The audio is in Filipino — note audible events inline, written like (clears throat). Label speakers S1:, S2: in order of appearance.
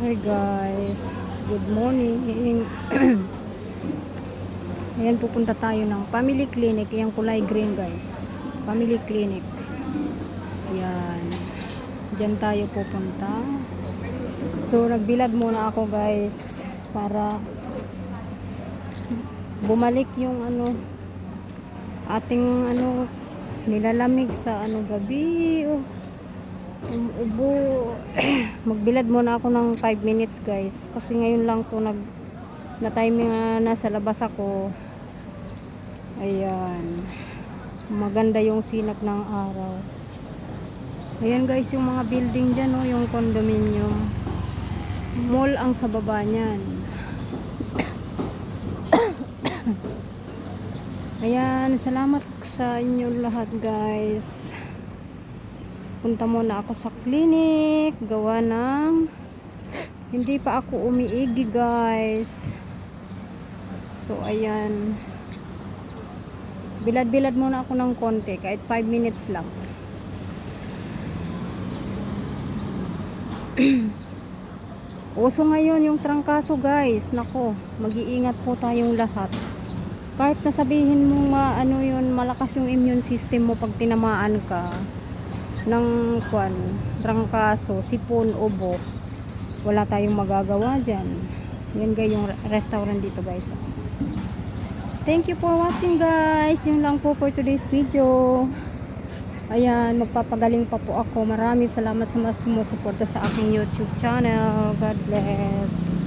S1: Hi guys, good morning. (clears throat) Ayan, pupunta tayo ng family clinic. Ayan, kulay green guys. Family clinic. Ayan. Diyan tayo pupunta. So, nagbilad muna ako guys para bumalik yung ano ating ano nilalamig sa ano gabi. Oh. Umuubo. Magbilad muna ako ng 5 minutes guys. Kasi ngayon lang to nag na timing na nasa labas ako. Ayan. Maganda yung sinag ng araw. Ayan guys, yung mga building dyan, oh, yung condominium. Mall ang sa baba niyan. (coughs) Ayan, salamat sa inyo lahat guys. Punta muna ako sa clinic. Gawa ng hindi pa ako umiigi guys. So ayan. Bilad-bilad muna ako ng konti kahit 5 minutes lang. (clears throat) Uso ngayon yung trangkaso guys. Nako, mag-iingat po tayong lahat. Kahit nasabihin mo ma, ano yun, malakas yung immune system mo pag tinamaan ka ng kwan, trangkaso, sipon, ubo. Wala tayong magagawa dyan. Yan guys yung restaurant dito guys. Thank you for watching guys. Yun lang po for today's video. Ayan, magpapagaling pa po ako. Maraming salamat sa mga sumusuporta sa aking YouTube channel. God bless.